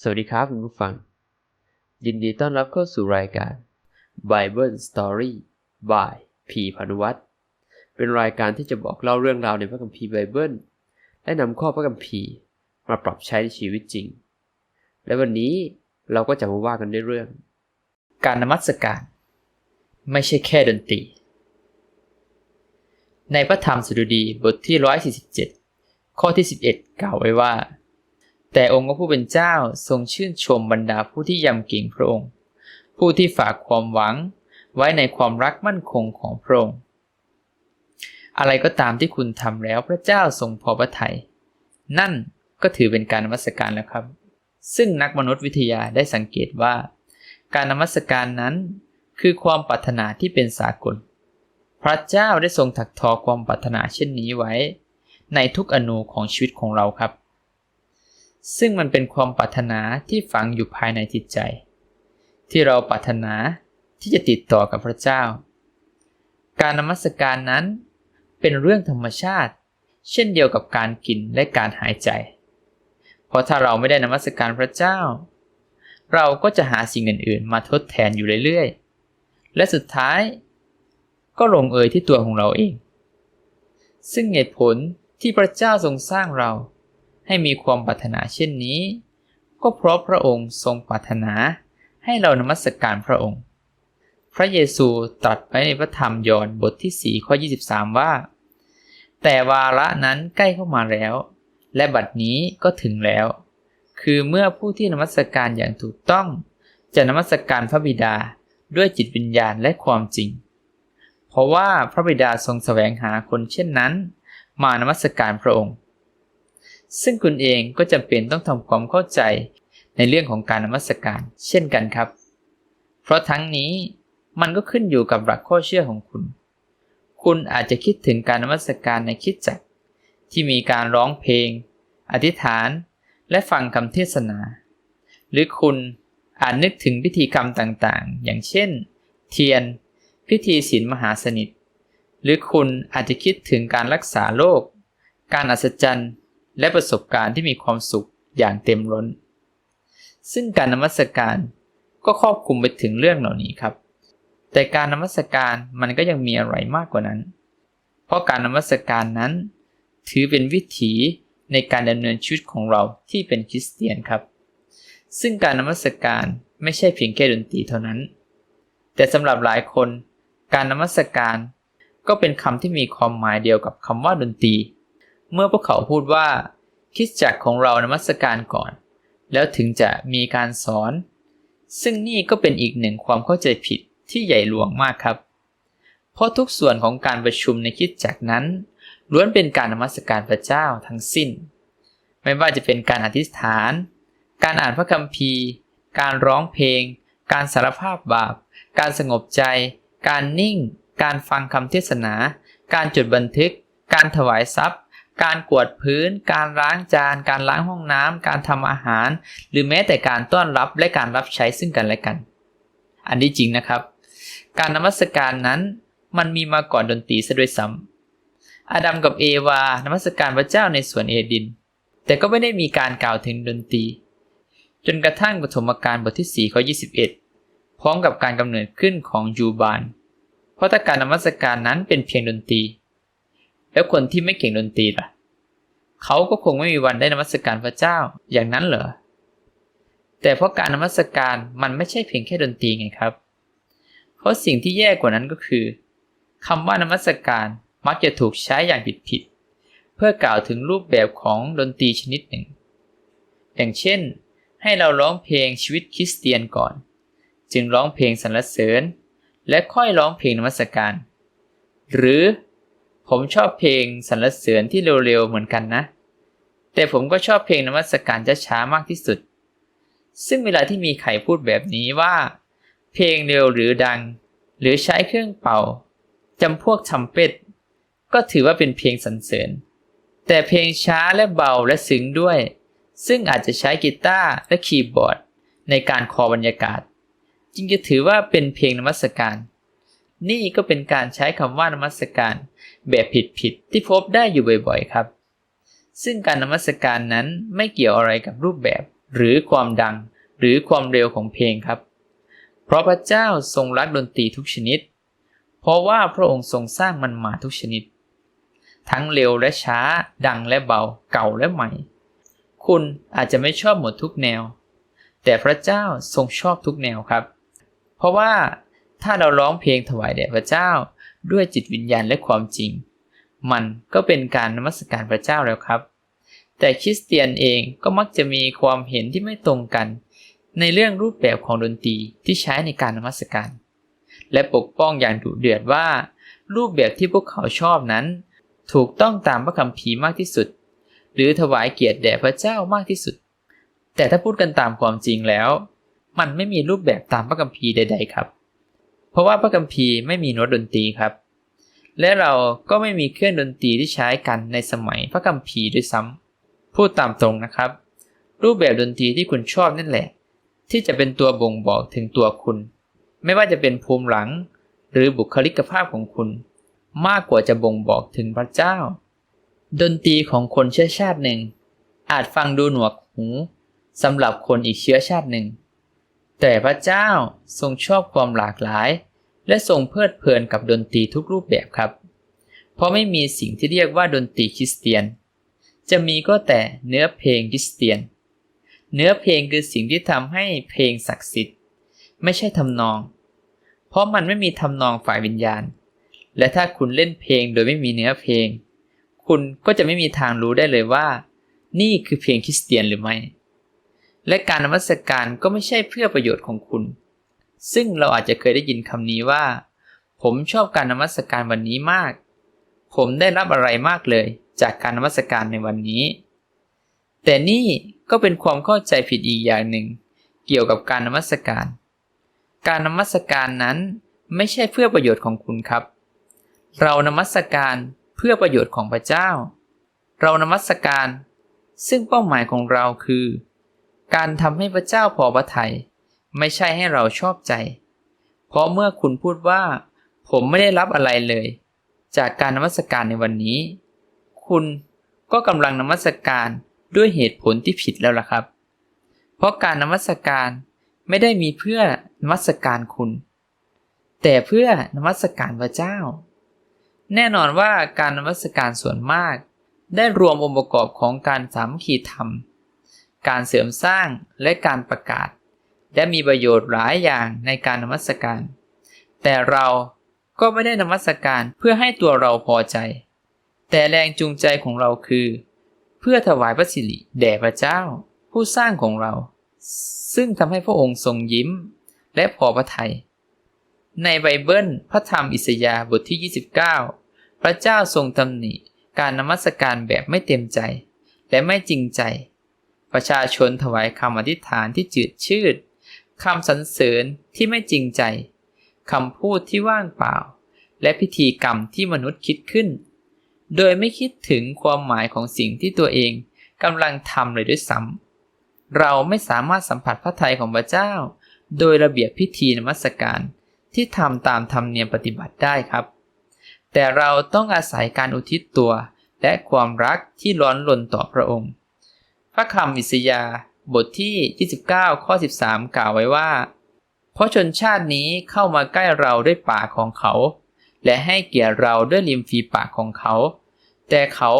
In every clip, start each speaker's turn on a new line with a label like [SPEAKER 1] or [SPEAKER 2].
[SPEAKER 1] สวัสดีครับคุณผู้ฟัง ยินดีต้อนรับเข้าสู่รายการ Bible Story by พีพานุวัตรเป็นรายการที่จะบอกเล่าเรื่องราวในพระคัมภีร์ไบเบิลและนำข้อพระคัมภีร์มาปรับใช้ในชีวิตจริง และวันนี้เราก็จะมาว่ากันด้วยเรื่อง
[SPEAKER 2] การนมัสการ ไม่ใช่แค่ดนตรี ในพระธรรมสดุดีบทที่ 147 ข้อที่ 11 กล่าวไว้ว่า แต่องค์พระผู้เป็นเจ้าทรงชื่นชมบรรดาผู้ที่ยำเก่งพระองค์ ผู้ที่ฝากความหวังไว้ในความรักมั่นคงของพระองค์อะไรก็ตามที่คุณทำแล้วพระเจ้าทรงพอพระทยัยนั่นก็ถือเป็นการนมัสการแล้วครับ ซึ่งนักมนุษยวิทยาได้สังเกตว่า การนมัสการนั้นคือความปรารถนาที่เป็นสากล พระเจ้าได้ทรงถักทอความปรารถนาเช่นนี้ไว้ ในทุกอนูของชีวิตของเราครับ ซึ่งมันเป็นความปรารถนาที่ฝังอยู่ภายในจิตใจ ที่เราปรารถนาที่จะติดต่อกับพระเจ้า การนมัสการนั้นเป็นเรื่องธรรมชาติ เช่นเดียวกับการกินและการหายใจ เพราะถ้าเราไม่ได้นมัสการพระเจ้า เราก็จะหาสิ่งอื่นๆ มาทดแทนอยู่เรื่อยๆ และสุดท้าย ก็ลงเอยที่ตัวของเราเอง ซึ่งเหตุผลที่พระเจ้าทรงสร้างเรา ให้มีความปรารถนาเช่นนี้ ก็เพราะพระองค์ทรงปรารถนาให้เรานมัสการพระองค์ พระเยซูตรัสไว้ในพระธรรมยอห์นบทที่ 4 ข้อ 23 ว่า แต่วาระนั้นใกล้เข้ามาแล้ว และบัดนี้ก็ถึงแล้ว คือเมื่อผู้ที่นมัสการอย่างถูกต้องจะนมัสการพระบิดาด้วยจิตวิญญาณและความจริง เพราะว่าพระบิดาทรงแสวงหาคนเช่นนั้น มานมัสการพระองค์ ซึ่งคุณเองก็จำเป็นต้องทำความเข้าใจในเรื่องของการนมัสการ เช่นกันครับ เพราะทั้งนี้มันก็ขึ้นอยู่กับหลักข้อเชื่อของคุณ คุณอาจจะคิดถึงการนมัสการในคิดจักรที่มีการร้องเพลง อธิษฐาน และฟังคำเทศนา หรือคุณอาจนึกถึงพิธีกรรมต่างๆ อย่างเช่น เทียน พิธีศีลมหาสนิท หรือคุณอาจจะคิดถึงการรักษาโรค การอัศจรรย์ และประสบการณ์ที่มีความสุขอย่างเต็มล้น ซึ่งการนมัสการก็ครอบคลุมไปถึงเรื่องเหล่านี้ครับ แต่การนมัสการมันก็ยังมีอะไรมากกว่านั้น เพราะการนมัสการนั้น ถือเป็นวิถีในการดำเนินชีวิตของเราที่เป็นคริสเตียนครับ ซึ่งการนมัสการไม่ใช่เพียงแค่ดนตรีเท่านั้น แต่สำหรับหลายคน การนมัสการก็เป็นคำที่มีความหมายเดียวกับคำว่าดนตรี เมื่อพวกเขาพูดว่าคริสตจักของเรานมัสการก่อน แล้วถึงจะมีการสอน ซึ่งนี่ก็เป็นอีกหนึ่งความเข้าใจผิดที่ใหญ่หลวงมากครับ เพราะทุกส่วนของการประชุมในคริสตจักนั้นล้วนเป็นการนมัสการพระเจ้าทั้งสิ้น ไม่ว่าจะเป็นการอธิษฐาน การอ่านพระคัมภีร์ การร้องเพลง การสารภาพบาป การสงบใจ การนิ่ง การฟังคำเทศนา การจดบันทึก การถวายทรัพย์ การกวดพื้น การล้างจาน การล้างห้องน้ำ การทำอาหาร หรือแม้แต่การต้อนรับและการรับใช้ซึ่งกันและกัน อันนี้จริงนะครับ การนมัสการนั้นมันมีมาก่อนดนตรีซะด้วยซ้ำอาดัมกับเอวานมัสการพระเจ้าในสวนเอดิน แต่ก็ไม่ได้มีการกล่าวถึงดนตรี จนกระทั่งปฐมกาลบทที่4ข้อ21 พร้อมกับการกำเนิดขึ้นของยูบาน เพราะถ้าการนมัสการนั้นเป็นเพียงดนตรี แล้วคนที่ไม่เก่งดนตรีล่ะ เขาก็คงไม่มีวันได้นมัสการพระเจ้าอย่างนั้นเหรอ แต่เพราะการนมัสการมันไม่ใช่เพียงแค่ดนตรีไงครับ เพราะสิ่งที่แย่กว่านั้นก็คือคำว่านมัสการมักจะถูกใช้อย่างผิดๆเพื่อกล่าวถึงรูปแบบของดนตรีชนิดหนึ่ง อย่างเช่น ให้เราร้องเพลงชีวิตคริสเตียนก่อน จึงร้องเพลงสรรเสริญ และค่อยร้องเพลงนมัสการ หรือ ผมชอบเพลงสรรเสริญที่เร็วๆเหมือนกันนะ แต่ผมก็ชอบเพลงนมัสการช้าๆมากที่สุด ซึ่งเวลาที่มีใครพูดแบบนี้ว่า เพลงเร็วหรือดัง หรือใช้เครื่องเป่าจำพวกทำเป็ดก็ถือว่าเป็นเพลงสรรเสริญ แต่เพลงช้าและเบาและซึ้งด้วย ซึ่งอาจจะใช้กีตาร์และคีย์บอร์ด ในการคอบรรยากาศ จึงจะถือว่าเป็นเพลงนมัสการ นี่ก็เป็นการใช้คำว่านมัสการ แบบผิดๆที่พบได้อยู่บ่อยๆครับ ซึ่งการนมัสการนั้นไม่เกี่ยวอะไรกับรูปแบบ หรือความดัง หรือความเร็วของเพลงครับ เพราะพระเจ้าทรงรักดนตรีทุกชนิด เพราะว่าพระองค์ทรงสร้างมันมาทุกชนิด ทั้งเร็วและช้า ดังและเบา เก่าและใหม่ คุณอาจจะไม่ชอบหมดทุกแนว แต่พระเจ้าทรงชอบทุกแนวครับ เพราะว่า ถ้าเราร้องเพลงถวายแด่พระเจ้า ด้วยจิตวิญญาณและความจริง มันก็เป็นการนมัสการพระเจ้าแล้วครับ แต่คริสเตียนเองก็มักจะมีความเห็นที่ไม่ตรงกัน ในเรื่องรูปแบบของดนตรีที่ใช้ในการนมัสการ และปกป้องอย่างดุเดือดว่า รูปแบบที่พวกเขาชอบนั้น ถูกต้องตามพระคัมภีร์มากที่สุด หรือถวายเกียรติแด่พระเจ้ามากที่สุด แต่ถ้าพูดกันตามความจริงแล้ว มันไม่มีรูปแบบตามพระคัมภีร์ใด ๆ ครับ เพราะว่าพระคัมภีร์ไม่มีโน้ตดนตรีครับ และเราก็ไม่มีเครื่องดนตรีที่ใช้กันในสมัยพระคัมภีร์ด้วยซ้ำพูดตามตรงนะครับ รูปแบบดนตรีที่คุณชอบนั่นแหละ ที่จะเป็นตัวบ่งบอกถึงตัวคุณ ไม่ว่าจะเป็นภูมิหลัง หรือบุคลิกภาพของคุณ มากกว่าจะบ่งบอกถึงพระเจ้า ดนตรีของคนเชื้อชาติหนึ่ง อาจฟังดูหนวกหูสำหรับคนอีกเชื้อชาติหนึ่ง แต่พระเจ้าทรงชอบความหลากหลาย และทรงเพลิดเพลินกับดนตรีทุกรูปแบบครับ เพราะไม่มีสิ่งที่เรียกว่าดนตรีคริสเตียน จะมีก็แต่เนื้อเพลงคริสเตียน เนื้อเพลงคือสิ่งที่ทำให้เพลงศักดิ์สิทธิ์ ไม่ใช่ทำนอง เพราะมันไม่มีทำนองฝ่ายวิญญาณ และถ้าคุณเล่นเพลงโดยไม่มีเนื้อเพลง คุณก็จะไม่มีทางรู้ได้เลยว่า นี่คือเพลงคริสเตียนหรือไม่ และการนมัสการก็ไม่ใช่เพื่อประโยชน์ของคุณ ซึ่งเราอาจจะเคยได้ยินคำนี้ว่า ผมชอบการนมัสการวันนี้มาก ผมได้รับอะไรมากเลย จากการนมัสการในวันนี้ แต่นี่ก็เป็นความเข้าใจผิดอีกอย่างหนึ่ง เกี่ยวกับการนมัสการ การนมัสการนั้นไม่ใช่เพื่อประโยชน์ของคุณครับ เรานมัสการเพื่อประโยชน์ของพระเจ้า เรานมัสการ ซึ่งเป้าหมายของเราคือ การทำให้พระเจ้าพอพระทัย ไม่ใช่ให้เราชอบใจ เพราะเมื่อคุณพูดว่า ผมไม่ได้รับอะไรเลย จากการนมัสการในวันนี้ คุณก็กำลังนมัสการด้วยเหตุผลที่ผิดแล้วล่ะครับ เพราะการนมัสการไม่ได้มีเพื่อนมัสการคุณ แต่เพื่อนมัสการพระเจ้า แน่นอนว่าการนมัสการส่วนมาก ได้รวมองค์ประกอบของการสามัคคีธรรม การเสริมสร้างและการประกาศ และมีประโยชน์หลายอย่างในการนมัสการ แต่เราก็ไม่ได้นมัสการเพื่อให้ตัวเราพอใจ แต่แรงจูงใจของเราคือ เพื่อถวายพระสิริแด่พระเจ้า ผู้สร้างของเรา ซึ่งทำให้พระองค์ทรงยิ้ม และพอพระทยัยในไบเบิลพระธรรมอิสยาห์บทที่ 29 พระเจ้าทรงตำหนิการนมัสการแบบไม่เต็มใจ และไม่จริงใจ ประชาชนถวายคำอธิษฐานที่จืดชืด คำสรรเสริญที่ไม่จริงใจคำพูดที่ว่างเปล่า และพิธีกรรมที่มนุษย์คิดขึ้น โดยไม่คิดถึงความหมายของสิ่งที่ตัวเองกำลังทำเลยด้วยซ้ำเราไม่สามารถสัมผัสพระทัยของพระเจ้า โดยระเบียบพิธีนมัสการที่ทำตามธรรมเนียมปฏิบัติได้ครับ แต่เราต้องอาศัยการอุทิศตัวและความรักที่ร้อนรนต่อพระองค์ พระคำอิสยาห์ บทที่ 29 ข้อ 13 กล่าวไว้ว่า เพราะชนชาตินี้เข้ามาใกล้เราด้วยปากของเขา และให้เกียรติเราด้วยริมฝีปากของเขา แต่เขา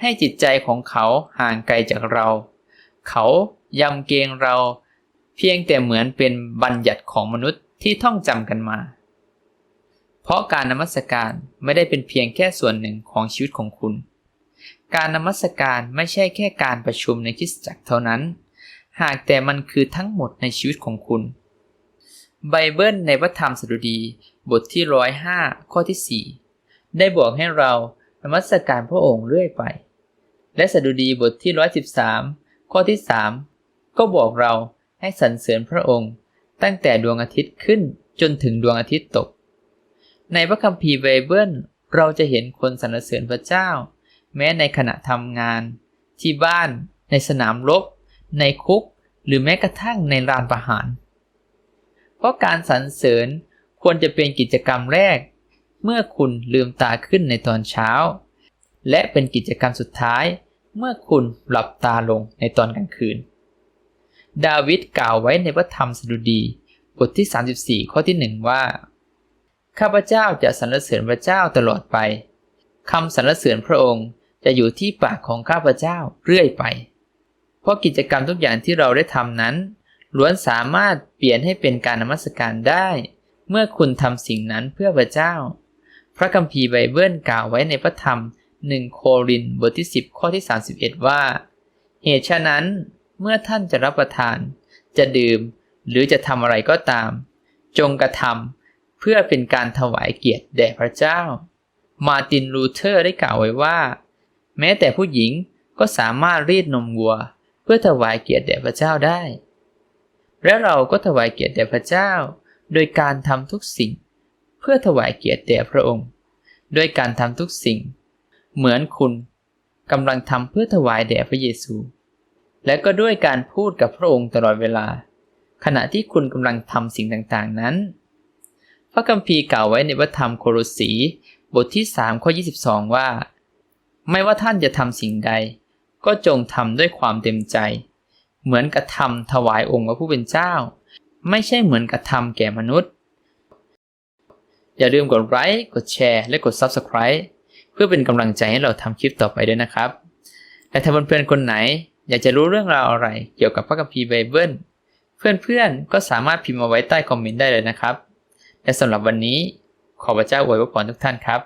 [SPEAKER 2] ให้จิตใจของเขาห่างไกลจากเรา เขายำเกรงเราเพียงแต่เหมือนเป็นบัญญัติของมนุษย์ที่ท่องจำกันมา เพราะการนมัสการไม่ได้เป็นเพียงแค่ส่วนหนึ่งของชีวิตของคุณ การนมัสการไม่ใช่แค่การประชุมในคริสตจักรเท่านั้น หากแต่มันคือทั้งหมดในชีวิตของคุณ ไบเบิลในพระธรรมสดุดีบทที่ร้อยห้าข้อที่ 4 ได้บอกให้เรานมัสการพระองค์เรื่อยไป และสดุดีบทที่113ข้อที่ 3 ก็บอกเราให้สรรเสริญพระองค์ ตั้งแต่ดวงอาทิตย์ขึ้นจนถึงดวงอาทิตย์ตก ในพระคัมภีร์ไบเบิลเราจะเห็นคนสรรเสริญพระเจ้า แม้ในขณะทำงาน ที่บ้าน ในสนามรบ ในคุกหรือแม้กระทั่งในลานประหาร เพราะการสรรเสริญควรจะเป็นกิจกรรมแรก เมื่อคุณลืมตาขึ้นในตอนเช้า และเป็นกิจกรรมสุดท้าย เมื่อคุณหลับตาลงในตอนกลางคืน ดาวิดกล่าวไว้ในพระธรรมสดุดีบทที่ 34 ข้อที่หนึ่งว่า ข้าพเจ้าจะสรรเสริญพระเจ้าตลอดไปคำสรรเสริญพระองค์จะอยู่ที่ปากของข้าพเจ้าเรื่อยไป เพราะกิจกรรมทุกอย่างที่เราได้ทำนั้น ล้วนสามารถเปลี่ยนให้เป็นการนมัสการได้ เมื่อคุณทำสิ่งนั้นเพื่อพระเจ้า พระคัมภีร์ไบเบิลกล่าวไว้ในพระธรรม1โครินบทที่ 10 ข้อที่ 31 ว่า เหตุฉะนั้นเมื่อท่านจะรับประทาน จะดื่ม หรือจะทำอะไรก็ตาม จงกระทำเพื่อเป็นการถวายเกียรติแด่พระเจ้า มาตินลูเทอร์ได้กล่าวไว้ว่า แม้แต่ผู้หญิงก็สามารถรีดนมวัว เพื่อถวายเกียรติแด่พระเจ้าได้ และเราก็ถวายเกียรติแด่พระเจ้า โดยการทำทุกสิ่ง เพื่อถวายเกียรติแด่พระองค์ โดยการทำทุกสิ่ง เหมือนคุณกำลังทำเพื่อถวายแด่พระเยซู และก็ด้วยการพูดกับพระองค์ตลอดเวลา ขณะที่คุณกำลังทำสิ่งต่างๆนั้น พระคัมภีร์กล่าวไว้ในพระธรรมโคโลสีบทที่3ข้อ22 ว่า ไม่ว่าท่านจะทำสิ่งใด ก็จงทำด้วยความเต็มใจ เหมือนกระทำถวายองค์พระผู้เป็นเจ้า ไม่ใช่เหมือนกระทำแก่มนุษย์ อย่าลืมกดไลค์กดแชร์และกด Subscribe เพื่อเป็นกำลังใจให้เราทำคลิปต่อไปด้วยนะครับ และถ้าเพื่อนๆคนไหน อยากจะรู้เรื่องราวอะไร เกี่ยวกับพระคัมภีร์ไบเบิลเพื่อนๆก็สามารถพิมพ์มาไว้ใต้คอมเมนต์ได้เลยนะครับ และสำหรับวันนี้ขอพระเจ้าอวยพรทุกท่านครับ